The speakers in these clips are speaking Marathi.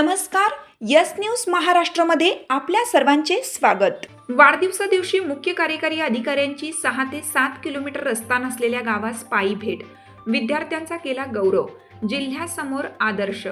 नमस्कार यस न्यूज महाराष्ट्रामध्ये आपल्या सर्वांचे स्वागत. वाढदिवसा दिवशी मुख्य कार्यकारी अधिकाऱ्यांची सहा ते सात किलोमीटर रस्ता नसलेल्या गावास पायी भेट. विद्यार्थ्यांचा केला गौरव जिल्ह्यासमोर आदर्श.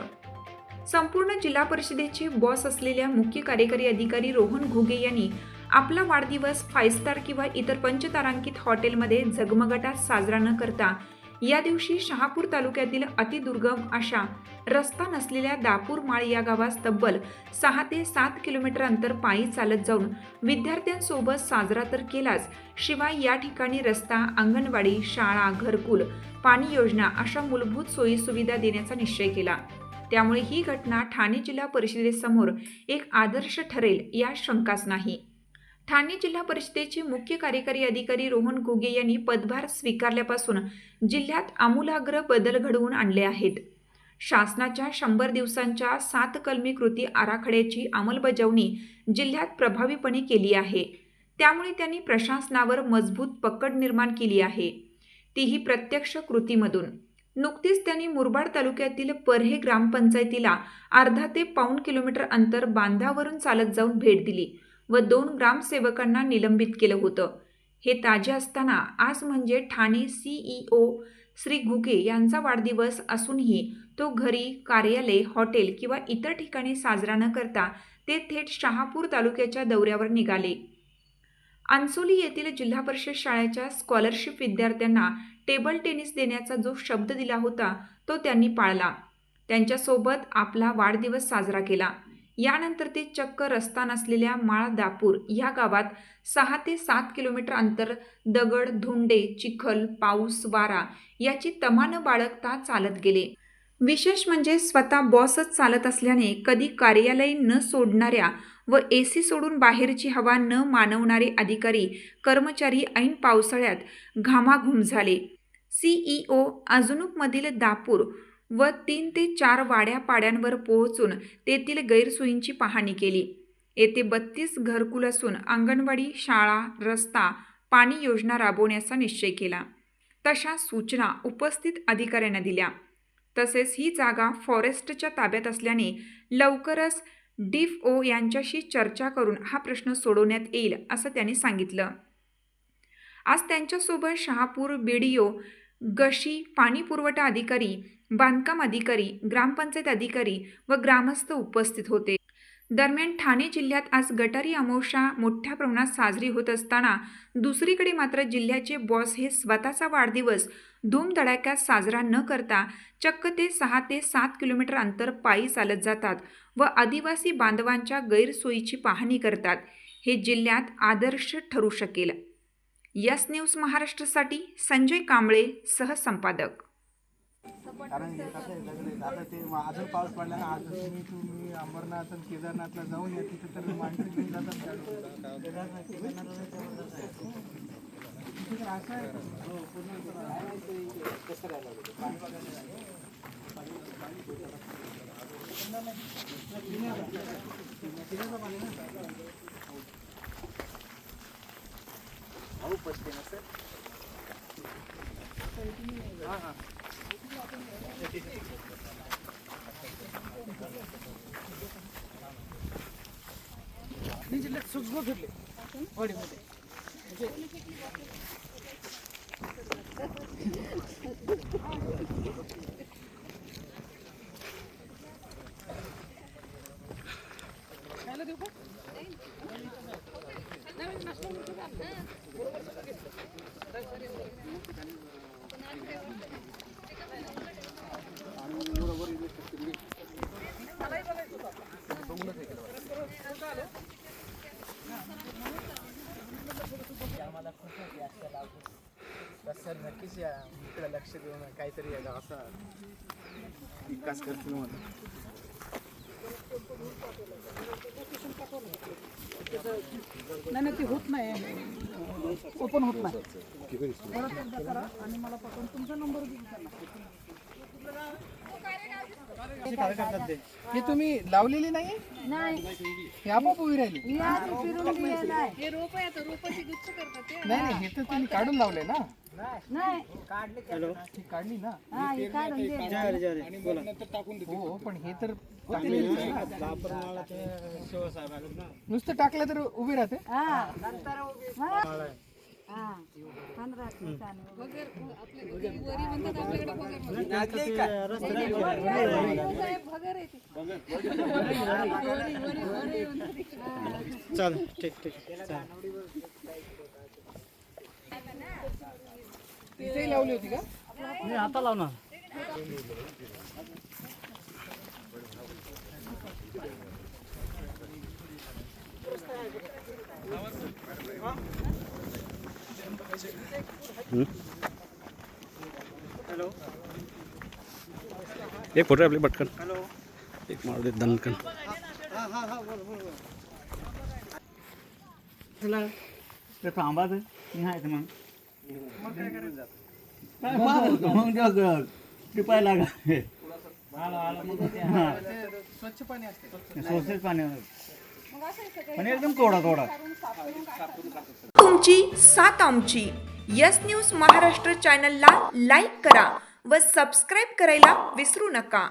संपूर्ण जिल्हा परिषदेचे बॉस असलेल्या मुख्य कार्यकारी अधिकारी रोहन घुगे यांनी आपला वाढदिवस फाईव्ह स्टार किंवा इतर पंचतारांकित हॉटेलमध्ये झगमगटात साजरा न करता या दिवशी शहापूर तालुक्यातील अतिदुर्गम अशा रस्ता नसलेल्या दापूर माळ या गावास तब्बल सहा ते सात किलोमीटर अंतर पायी चालत जाऊन विद्यार्थ्यांसोबत साजरा तर केलाच. शिवाय या ठिकाणी रस्ता अंगणवाडी शाळा घरकुल पाणी योजना अशा मूलभूत सोयीसुविधा देण्याचा निश्चय केला. त्यामुळे ही घटना ठाणे जिल्हा परिषदेसमोर एक आदर्श ठरेल या शंकाच नाही. ठाणे जिल्हा परिषदेचे मुख्य कार्यकारी अधिकारी रोहन घुगे यांनी पदभार स्वीकारल्यापासून जिल्ह्यात आमूलाग्र बदल घडवून आणले आहेत. शासनाच्या शंभर दिवसांच्या सात कलमी कृती आराखड्याची अंमलबजावणी जिल्ह्यात प्रभावीपणे केली आहे. त्यामुळे त्यांनी प्रशासनावर मजबूत पकड निर्माण केली आहे. तीही प्रत्यक्ष कृतीमधून. नुकतीच त्यांनी मुरबाड तालुक्यातील परहे ग्रामपंचायतीला अर्धा ते पाऊण किलोमीटर अंतर बांधावरून चालत जाऊन भेट दिली. व दोन ग्रामसेवकांना निलंबित केलं होतं. हे ताजे असताना आज म्हणजे ठाणे सीईओ श्री घुगे यांचा वाढदिवस असूनही तो घरी कार्यालय हॉटेल किंवा इतर ठिकाणी साजरा न करता ते थेट शहापूर तालुक्याच्या दौऱ्यावर निघाले. आंसोली येथील जिल्हा परिषद शाळेच्या स्कॉलरशिप विद्यार्थ्यांना टेबल टेनिस देण्याचा जो शब्द दिला होता तो त्यांनी पाळला. त्यांच्यासोबत आपला वाढदिवस साजरा केला. यानंतर ते चक्क रस्ता नसलेल्या माळदापूर ह्या गावात सहा ते सात किलोमीटर अंतर दगड धुंडे चिखल पाऊस वारा याची तमानं बाळगता चालत गेले. विशेष म्हणजे स्वतः बॉसच चालत असल्याने कधी कार्यालय न सोडणाऱ्या व ए सी सोडून बाहेरची हवा न मानवणारे अधिकारी कर्मचारी ऐन पावसाळ्यात घामाघूम झाले. सीईओ अजनुकमधील दापूर व तीन ते चार वाड्या पाड्यांवर पोहोचून तेथील गैरसोयींची पाहणी केली. येथे बत्तीस घरकुल असून अंगणवाडी शाळा रस्ता पाणी योजना राबवण्याचा निश्चय केला. तशा सूचना उपस्थित अधिकाऱ्यांना दिल्या. तसेच ही जागा फॉरेस्टच्या ताब्यात असल्याने लवकरच डीफ ओ यांच्याशी चर्चा करून हा प्रश्न सोडवण्यात येईल असं त्यांनी सांगितलं. आज त्यांच्यासोबत शहापूर बी डी ओ गशी पाणी पुरवठा अधिकारी बांधकाम अधिकारी ग्रामपंचायत अधिकारी व ग्रामस्थ उपस्थित होते. दरम्यान ठाणे जिल्ह्यात आज गटारी अमावस्या मोठ्या प्रमाणात साजरी होत असताना दुसरीकडे मात्र जिल्ह्याचे बॉस हे स्वतःचा वाढदिवस धूमधडाक्यात साजरा न करता चक्क ते सहा ते सात किलोमीटर अंतर पायी चालत जातात व आदिवासी बांधवांच्या गैरसोयीची पाहणी करतात. हे जिल्ह्यात आदर्श ठरू शकेल. यस न्यूज महाराष्ट्रासाठी संजय कांबळे सहसंपादक कारण हे कसं आहे आता ते अजून पाऊस पडला ना आज तुम्ही तुम्ही अंबरनाथ आणि केदारनाथला जाऊन या तिथे तर माणसं घेऊन जातात गाडी. केदारनाथ केदारनाथला जबरदस्त आहे. तिथे असं आहे हो, पूर्ण पिण्याचं पाणी ना भाऊ पसते ना सर हां हां मी जिल्ह्यात सूक्ष्म फिरले वाडीमध्ये खायला सर नक्कीच या इकडे लक्ष देऊन काहीतरी याला असा विकास करतील म्हणून नाही नाही ते होत नाही. ओपन होत नाही. परत एकदा करा आणि मला पाठवून तुमचा नंबर करतात हे तुम्ही लावलेली नाही हे आपोआप उभी राहिली नाही नाही हे तर त्यांनी काढून लावलंय ना. नाही. काढली ना. हा हे काढून दे. हो पण हे तर नुसतं टाकलं तर उभी राहते. हा. हा. हा. पंधरा दिवसाने तिथेही लावली होती का? आता लावणार. एक फोटो आपले पटकन. एक मारू दे दणकन. ते थांबाच नाही मग. मग टिपाय लागा स्वच्छ पाणी असते सोसेस पाणी पण एकदम थोडा थोडा तुमची सात आमची. यस न्यूज महाराष्ट्र चॅनलला लाईक करा व सबस्क्राईब करायला विसरू नका.